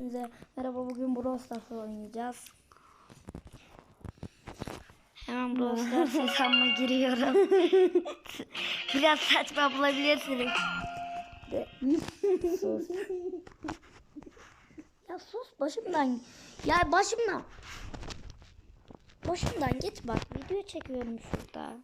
Size merhaba bugün Brawl Stars oynayacağız. Hemen Brawl Stars hesabıma giriyorum. Biraz saçma bulabilirsiniz. Sus. Ya sus başımdan. Ya başımdan. Başımdan git bak video çekiyorum şurada.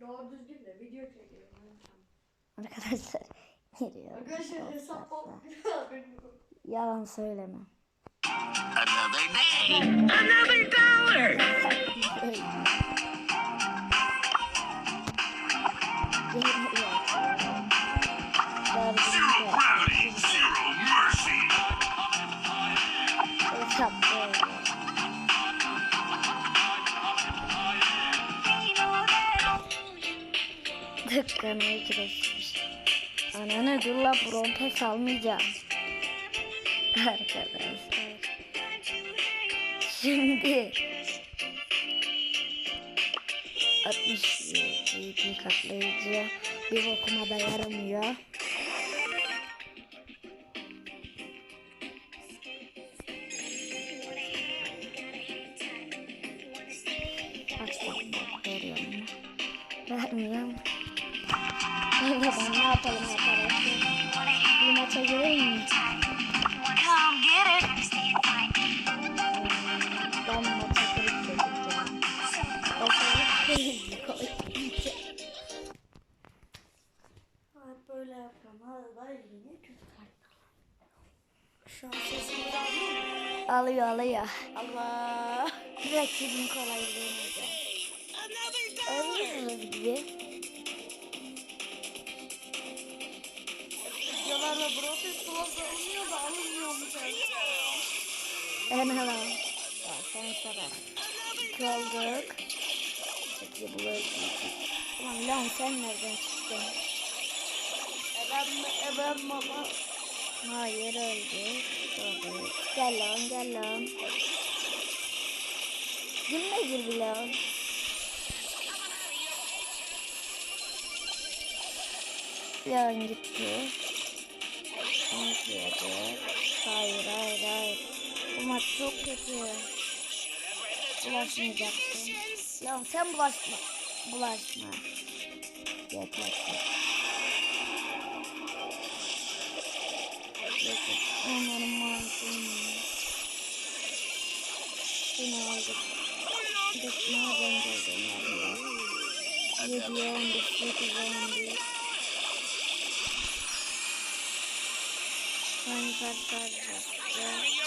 Doğru düzgün de video çekiyorum. Arkadaşlar giriyor. Arkadaşlar hesap Yalan söyleme. Another day, another dollar. Zero gravity, zero mercy. Hesap böyle. Tıkkanı kireçmiş. Ananı dur la brontes almayacağım. Arkadaşlar. Şimdi 67 katlayıcı bir okuma da yaramıyor. Vermiyorum. Ne yapalım arkadaşlar? Bir maça girelim mi? Böyle. Hadi da yine kötü. Şu an sesimi alıyor? Alıyor alıyor. Allah. Rakibin kolaylığını da. Alıyorsunuz gibi. Hemen hemen. Ya sen. İki olduk. İki bulduk. Ulan lan sen nereden çıktın? Ebem ebem baba. Hayır öldü. Doğru. Gel lan gel lan. Girme gir bile lan. Leon gitti. Hayır hayır hayır. Maç çok kötü. Bulaşmayacaktım. Leon sen bulaşma. Bulaşma. Yeter. Onların mantığını. Şunu aldık. Geldi onlar ya? Yediye on beş, sekiz on bir. Hangi kartlar var?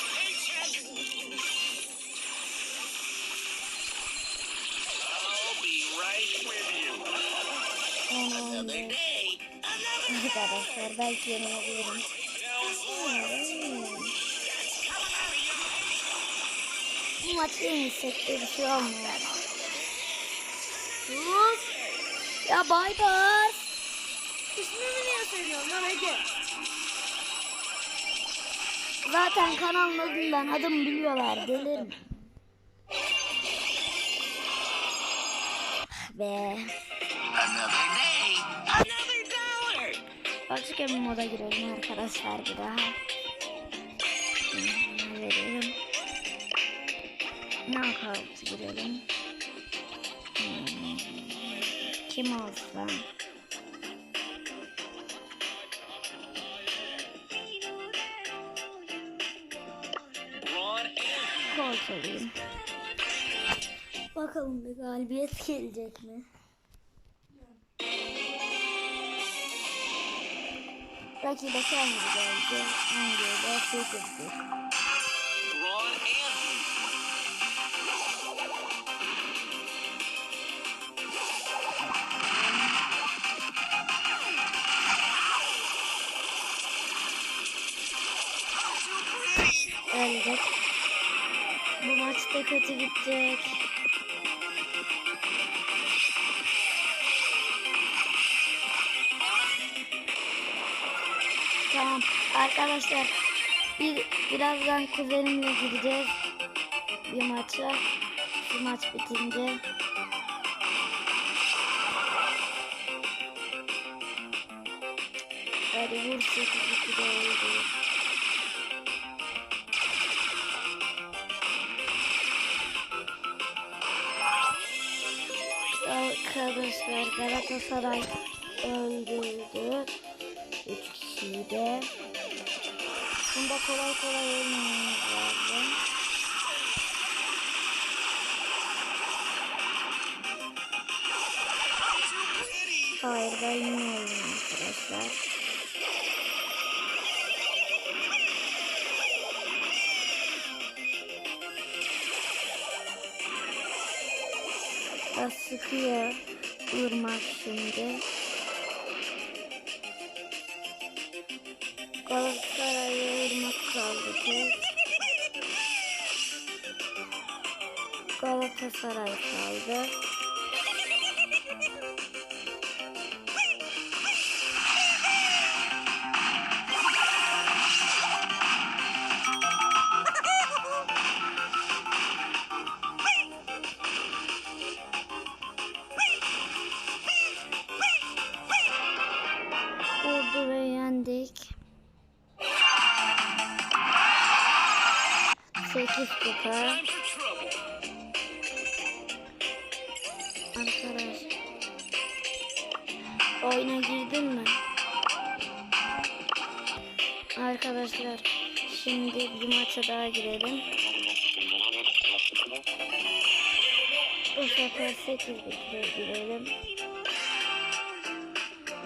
Another Arkadaşlar belki yanılabilirim. Bu maçı yenirsek de bir şey olmuyor. Sus. Ya bay bay. İsmimi niye söylüyorsun lan Ege? Zaten kanalın adından adım biliyorlar. Gelir mi? Be. Başka bir moda girelim arkadaşlar bir daha. Verelim. Knockout girelim. Hmm, Kim olsun? Colt olayım. Bakalım bir galibiyet gelecek mi? Rakibe kendi geldi. Hangiyle sekizdi. Ron Andrew. Öldük. Bu maçta kötü gidecek. Arkadaşlar bir birazdan kuzenimle gideceğiz bir maça. Bu maç bitince Hadi vur sesi oldu. Arkadaşlar Galatasaray öldürdü. 3 iyiydi. Bunda kolay kolay ölmememiz lazım. Hayır ben yine öldüm arkadaşlar. Sıkıyor ırmak şimdi. Galatasaray kaldı. Vurdu ve yendik. 8 kupa. Arkadaş. Oyuna girdin mi? Arkadaşlar şimdi bir maça daha girelim. Bu sefer 8 bitiyor girelim.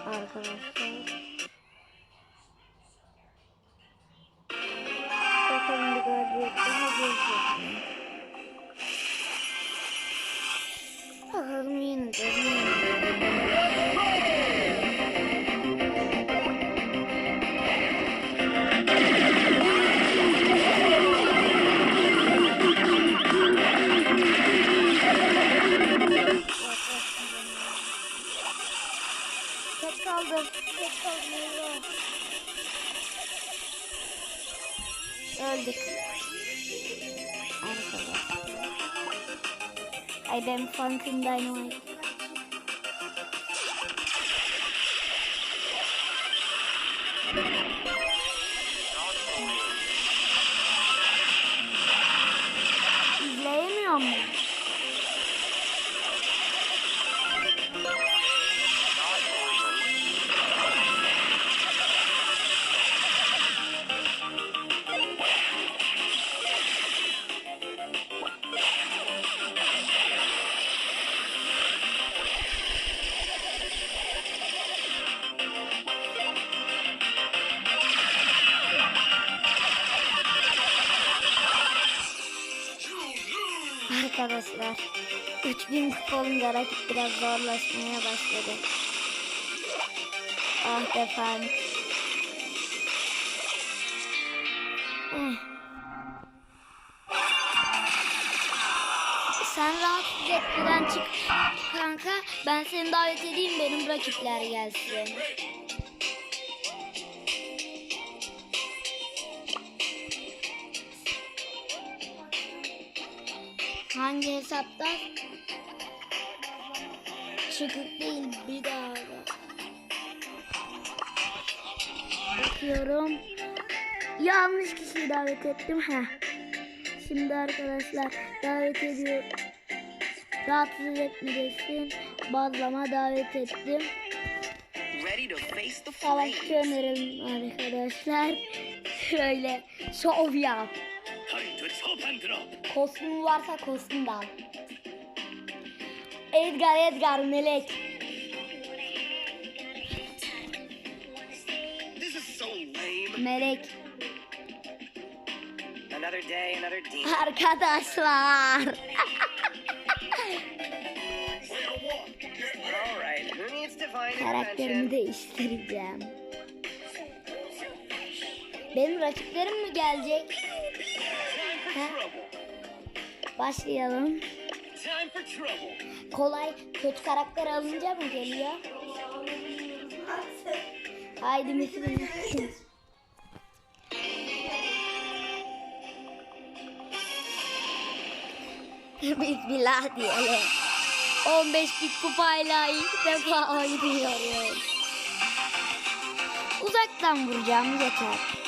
Arkadaşlar. Bakalım bir galibiyet daha gelecek Ay ben Funk'ın Dynamite. İzleyemiyor mu? Arkadaşlar 3000 kupa olunca rakip biraz zorlaşmaya başladı. Ah be Frank. Eh. Sen rahatsız etmeden çık kanka. Ben seni davet edeyim benim rakipler gelsin. Hangi hesapta? Çıkık değil bir daha. bak. Bakıyorum. Yanlış kişiyi davet ettim. ha. Şimdi arkadaşlar davet ediyor. Rahatsız etmeyesin. Bazlama davet ettim. Ready to face the Savaş flames. önerim arkadaşlar. Şöyle şov yap. Kostüm varsa kostüm de al. Edgar Edgar melek. Melek. Arkadaşlar. Karakterimi değiştireceğim. Benim rakiplerim mi gelecek? Time for trouble. Başlayalım. Time for trouble. Kolay kötü karakter alınca mı geliyor? Haydi Müslüm. Bismillah diyelim. 15 bin kupayla ilk defa oynuyorum. Uzaktan vuracağım yeter.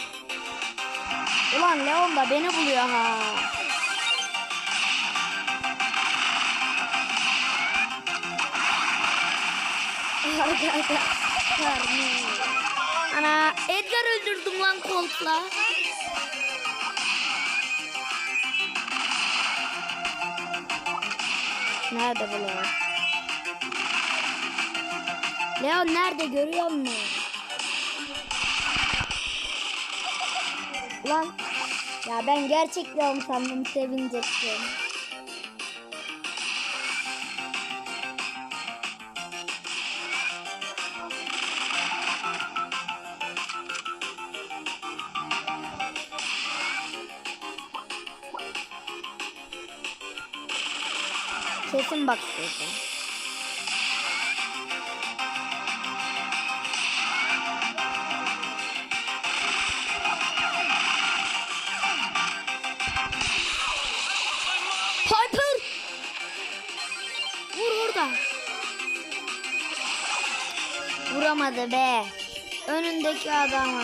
Ulan Leon da beni buluyor ha. Ana Edgar öldürdüm lan Colt'la. Nerede bu Leon? Leon nerede görüyor musun? Lan ya ben gerçek Leon sandım sevinecektim. Kesin bak şurada. Vuramadı be. Önündeki adamı.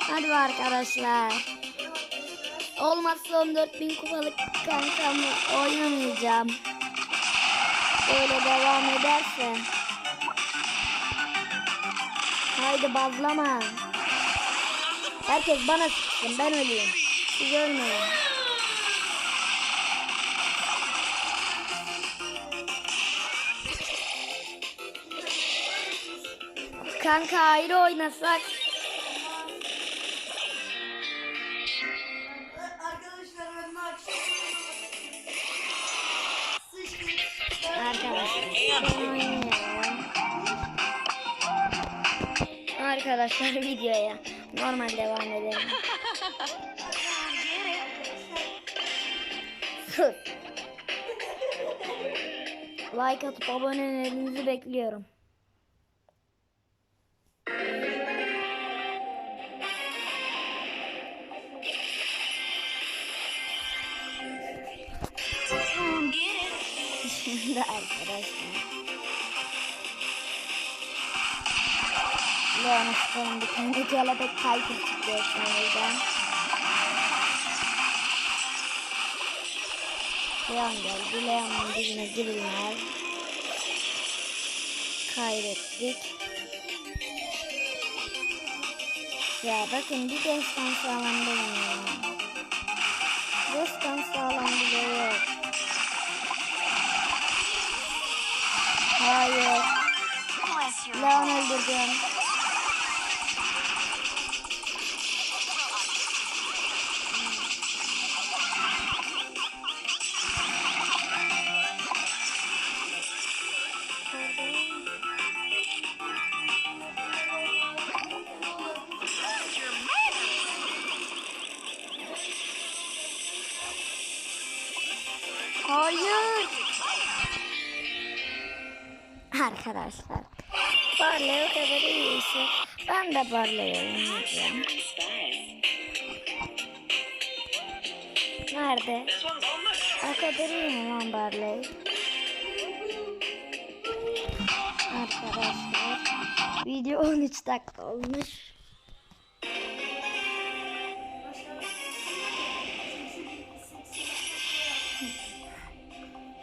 Hadi arkadaşlar. Olmazsa 14.000 kupalık kankamı oynamayacağım. Böyle devam ederse. Haydi bazlama. Herkes bana sıksın ben öleyim. Siz ölmeyin. Kanka ayrı oynasak. Arkadaşlar sıçtım. Arkadaşlar. Arkadaşlar videoya normal devam edelim. Sus. like atıp abonelerinizi bekliyorum. Şimdi arkadaşlar. Sıkalım bir tane kelebek Piper çıkıyor sonunda. Leon geldi. Leon'un dibine girilmez. Kaybettik. Ya bakın bir destan sağlam değil mi ya? Destan Leon öldürdüm. Hayır. Arkadaşlar. Barley o kadar iyiyse ben de Barley oynayacağım. Nerede? O kadar iyi mi lan Barley? Arkadaşlar. Video 13 dakika olmuş.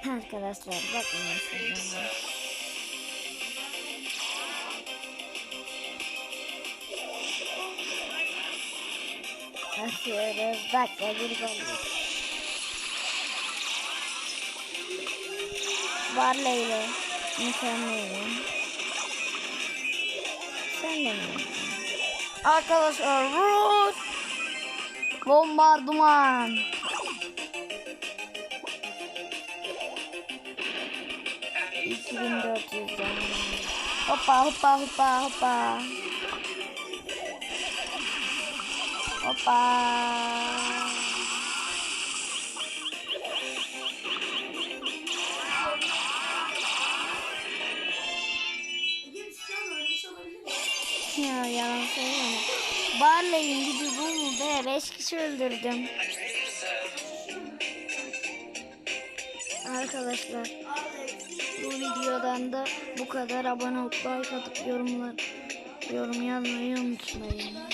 Arkadaşlar bakın mesela. Atıyoruz. Dakika bir gol. Barley'le mükemmelim. Sen de mi? Arkadaşlar vur. Bombardıman. İki bin dört yüzden. Hoppa hoppa hoppa hoppa. Hoppa. Ya yalan söyleme. Barley'in gücü bu mu be? Beş kişi öldürdüm. Arkadaşlar bu videodan da bu kadar abone olup like atıp yorumlar yorum yazmayı unutmayın.